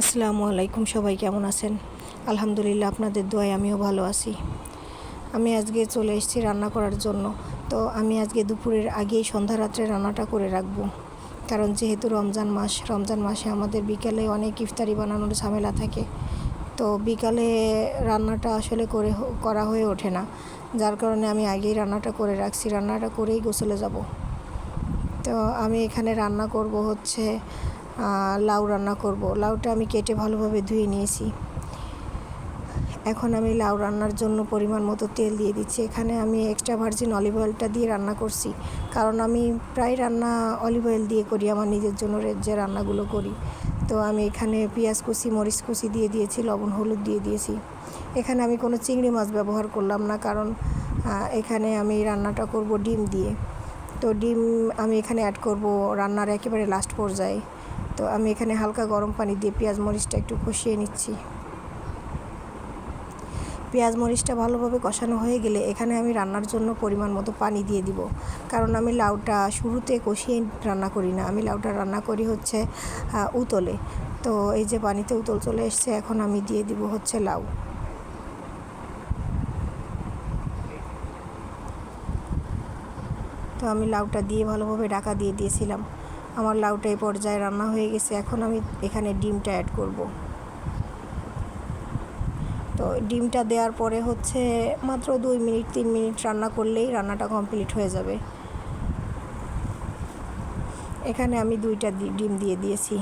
আসসালামু আলাইকুম, সবাই কেমন আছেন? আলহামদুলিল্লাহ আপনাদের দোয়ায় আমিও ভালো আছি। আমি আজকে চলে এসেছি রান্না করার জন্য। তো আমি আজকে দুপুরের আগেই সন্ধ্যা রাত্রে রান্নাটা করে রাখব। কারণ যেহেতু রমজান মাস, রমজান মাসে আমাদের বিকালে অনেক ইফতারি বানানোর ঝামেলা থাকে। তো বিকালে রান্নাটা আসলে করে করা হয়ে ওঠে না। যার কারণে আমি আগেই রান্নাটা করে রাখছি, রান্নাটা করেই গোসলে যাব। তো আমি এখানে রান্না করব হচ্ছে লাউ রান্না করব। লাউটা আমি কেটে ভালোভাবে ধুয়ে নিয়েছি। এখন আমি লাউ রান্নার জন্য পরিমাণ মতো তেল দিয়ে দিচ্ছি। এখানে আমি এক্সট্রা ভার্জিন অলিভ অয়েলটা দিয়ে রান্না করছি। কারণ আমি প্রায় রান্না অলিভ অয়েল দিয়ে করি, আমার নিজের জন্য যে রান্নাগুলো করি। তো আমি এখানে পেঁয়াজ কুচি, মরিচ কুচি দিয়ে দিয়েছি, লবণ, হলুদ দিয়ে দিয়েছি। এখানে আমি কোনো চিংড়ি মাছ ব্যবহার করলাম না, কারণ এখানে আমি রান্নাটা করব ডিম দিয়ে। তো ডিম আমি এখানে অ্যাড করব রান্নার একেবারে লাস্ট পর্যায়ে। তো আমি এখানে হালকা গরম পানি দিয়ে পেঁয়াজ মরিচটা একটু কষিয়ে নিচ্ছি। পেঁয়াজ মরিচটা ভালোভাবে কষানো হয়ে গেলে এখানে আমি রান্নার জন্য পরিমাণ মতো পানি দিয়ে দিব। কারণ আমি লাউটা শুরুতে কষিয়ে রান্না করি না, আমি লাউটা রান্না করি হচ্ছে উতলে। তো এই যে পানিতে উতল চলে এসছে, এখন আমি দিয়ে দিব হচ্ছে লাউ। তো আমি লাউটা দিয়ে ভালোভাবে ডাকা দিয়ে দিয়েছিলাম। আমার লাউটা এই পর্যায়ে রান্না হয়ে গেছে। এখন আমি এখানে ডিমটা অ্যাড করব। তো ডিমটা দেওয়ার পরে হচ্ছে মাত্র দুই মিনিট, তিন মিনিট রান্না করলেই রান্নাটা কমপ্লিট হয়ে যাবে। এখানে আমি দুইটা ডিম দিয়ে দিয়েছি,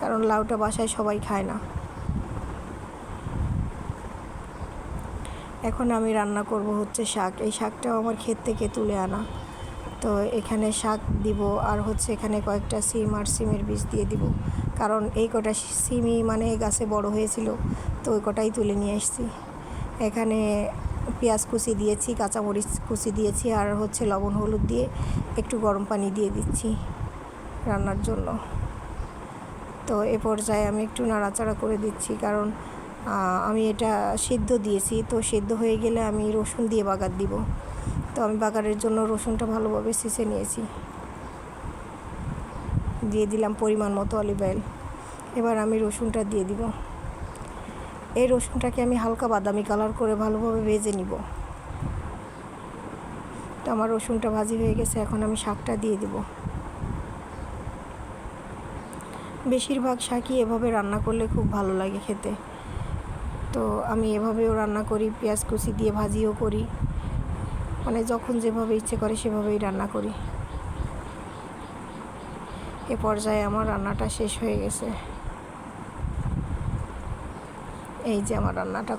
কারণ লাউটা বাসায় সবাই খায় না। এখন আমি রান্না করব হচ্ছে শাক। এই শাকটাও আমার ক্ষেত থেকে তুলে আনা। তো এখানে শাক দিব আর হচ্ছে এখানে কয়েকটা সিম আর সিমের বীজ দিয়ে দিব। কারণ এই কটা সিমই মানে গাছে বড় হয়েছিল, তো ওই কটাই তুলে নিয়ে এসেছি এখানে পেঁয়াজ কুচি দিয়েছি, কাঁচামরিচ কুচি দিয়েছি আর হচ্ছে লবণ, হলুদ দিয়ে একটু গরম পানি দিয়ে দিচ্ছি রান্নার জন্য। তো এ পর্যায়ে আমি একটু নাড়াচাড়া করে দিচ্ছি কারণ আমি এটা সিদ্ধ দিয়েছি, তো সিদ্ধ হয়ে গেলে আমি রসুন দিয়ে বাগার দিব। তো আমি বাগারের জন্য রসুনটা ভালোভাবে ছেঁচে নিয়েছি। দিয়ে দিলাম পরিমাণ মতো অলিভ অয়েল এবার আমি রসুনটা দিয়ে দিব। এই রসুনটাকে আমি হালকা বাদামি কালার করে ভালোভাবে ভেজে নিব। তো আমার রসুনটা ভাজি হয়ে গেছে, এখন আমি শাকটা দিয়ে দিব। বেশিরভাগ শাকই এভাবে রান্না করলে খুব ভালো লাগে খেতে। তো আমি এভাবেও রান্না করি, পেঁয়াজ কুচি দিয়ে ভাজিও করি। মানে যখন যেভাবে ইচ্ছে করে সেভাবেই রান্না করি। এ পর্যায়ে আমার রান্নাটা শেষ হয়ে গেছে। এই যে আমার রান্নাটা